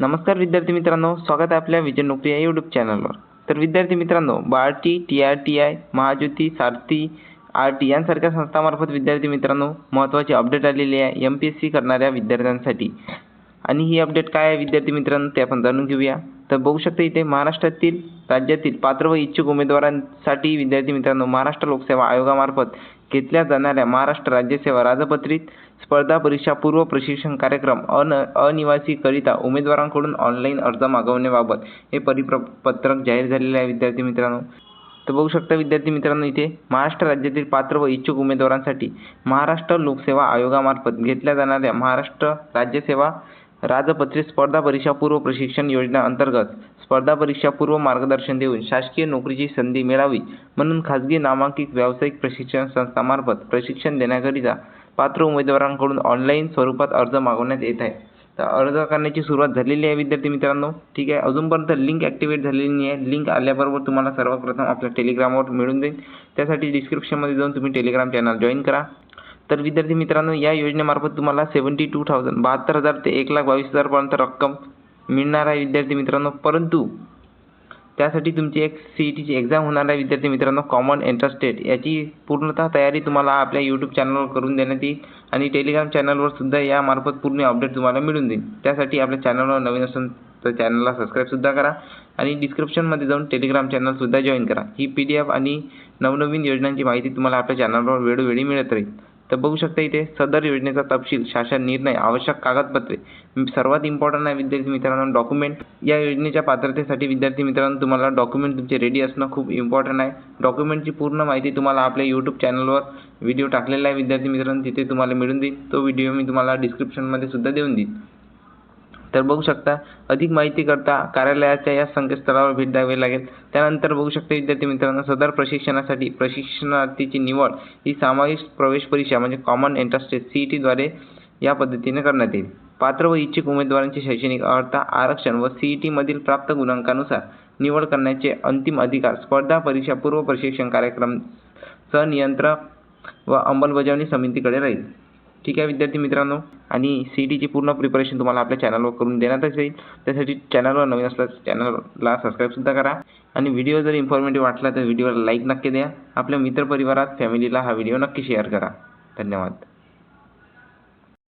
नमस्कार विद्यार्थी मित्रांनो स्वागत आहे आपल्या विजय नोकरी या यूट्यूब चॅनलवर तर विद्यार्थी मित्रांनो BARTI T R T I Mahajyoti Sarthi R T यांसारख्या संस्थांमार्फत विद्यार्थी मित्रांनो महत्त्वाची अपडेट आलेली आहे एम पी एस सी करणाऱ्या विद्यार्थ्यांसाठी. आणि ही अपडेट काय आहे विद्यार्थी मित्रांनो ते आपण जाणून घेऊया. तर बघू शकता इथे महाराष्ट्रातील राज्यातील पात्र व इच्छुक उमेदवारांसाठी विद्यार्थी मित्रांनो महाराष्ट्र लोकसेवा आयोगामार्फत घेतल्या जाणाऱ्या महाराष्ट्र राज्यसेवा राजपत्रित स्पर्धा परीक्षा पूर्व प्रशिक्षण कार्यक्रम अन अनिवासीकरिता उमेदवारांकडून ऑनलाईन अर्ज मागवण्याबाबत हे परिपत्रक जाहीर झालेले आहे विद्यार्थी मित्रांनो. तर बघू शकता विद्यार्थी मित्रांनो इथे महाराष्ट्र राज्यातील पात्र व इच्छुक उमेदवारांसाठी महाराष्ट्र लोकसेवा आयोगामार्फत घेतल्या जाणाऱ्या महाराष्ट्र राज्यसेवा राजपत्रित स्पर्धा परीक्षा पूर्व प्रशिक्षण योजना अंतर्गत स्पर्धा परीक्षा पूर्व मार्गदर्शन देऊन शासकीय नोकरीची संधी मिळावी म्हणून खाजगी नामांकित व्यावसायिक प्रशिक्षण संस्थांमार्फत प्रशिक्षण देण्याकरिता पात्र उमेदवारांकडून ऑनलाईन स्वरूपात अर्ज मागवण्यात येत आहे. तर अर्ज करण्याची सुरुवात झालेली आहे विद्यार्थी मित्रांनो. ठीक आहे. अजूनपर्यंत लिंक ॲक्टिवेट झालेली नाही आहे. लिंक आल्याबरोबर तुम्हाला सर्वप्रथम आपल्या टेलिग्रामवर मिळून जाईल. त्यासाठी डिस्क्रिप्शनमध्ये जाऊन तुम्ही टेलिग्राम चॅनल जॉईन करा. तर विद्यार्थी मित्रांनो या योजनेमार्फत तुम्हाला सेवन्टी टू थाउजंड बहात्तर हजार ते एक लाख बावीस हजारपर्यंत रक्कम मिळणार आहे विद्यार्थी मित्रांनो. परंतु त्यासाठी तुमची एक सी ई टीची एक्झाम होणार आहे विद्यार्थी मित्रांनो कॉमन एंट्रन्स टेट याची पूर्णतः तयारी तुम्हाला आपल्या यूट्यूब चॅनलवर करून देण्यात येईल आणि टेलिग्राम चॅनलवर सुद्धा यामार्फत पूर्ण अपडेट तुम्हाला मिळून देईल. त्यासाठी आपल्या चॅनलवर नवीन असून तर चॅनलला सबस्क्राईबसुद्धा करा आणि डिस्क्रिप्शनमध्ये जाऊन टेलिग्राम चॅनलसुद्धा जॉईन करा. ही पी डी एफ आणि नवनवीन योजनांची माहिती तुम्हाला आपल्या चॅनलवर वेळोवेळी मिळत राहील. तर बघू शकता इथे सदर योजनेचा तपशील शासन निर्णय आवश्यक कागदपत्रे सर्वात इम्पॉर्टंट आहे विद्यार्थी मित्रांनो डॉक्युमेंट या योजनेच्या पात्रतेसाठी विद्यार्थी मित्रांनो तुम्हाला डॉक्युमेंट तुमचे रेडी असणं खूप इम्पॉर्टंट आहे. डॉक्युमेंटची पूर्ण माहिती तुम्हाला आपल्या यूट्यूब चॅनलवर व्हिडिओ टाकलेला आहे विद्यार्थी मित्रांनो तिथे तुम्हाला मिळून देईल तो व्हिडिओ मी तुम्हाला डिस्क्रिप्शनमध्ये सुद्धा देऊन देईन तर बघू शकता अधिक माहिती करता कार्यालयाच्या या संकेतस्थळावर भेट द्यावी लागेल. त्यानंतर बघू शकता विद्यार्थी मित्रांनो सदर प्रशिक्षणासाठी प्रशिक्षणार्थीची निवड ही सामायिक प्रवेश परीक्षा म्हणजे common entrance test C E टीद्वारे या पद्धतीने करण्यात येईल. पात्र व इच्छुक उमेदवारांची शैक्षणिक अर्हता आरक्षण व सी ई टीमधील प्राप्त गुणांकानुसार निवड करण्याचे अंतिम अधिकार स्पर्धा परीक्षा पूर्व प्रशिक्षण कार्यक्रम संनियंत्रक व अंमलबजावणी समितीकडे राहील. ठीक आहे विद्यार्थी मित्रांनो. आणि सी ई टीची पूर्ण प्रिपरेशन तुम्हाला आपल्या चॅनलवर करून देण्यातच येईल. त्यासाठी चॅनलवर नवीन असल्यास चॅनलला सबस्क्राईबसुद्धा करा. आणि व्हिडिओ जर इन्फॉर्मेटिव्ह वाटला तर व्हिडिओला लाईक नक्की द्या. आपल्या मित्रपरिवारात फॅमिलीला हा व्हिडिओ नक्की शेअर करा. धन्यवाद.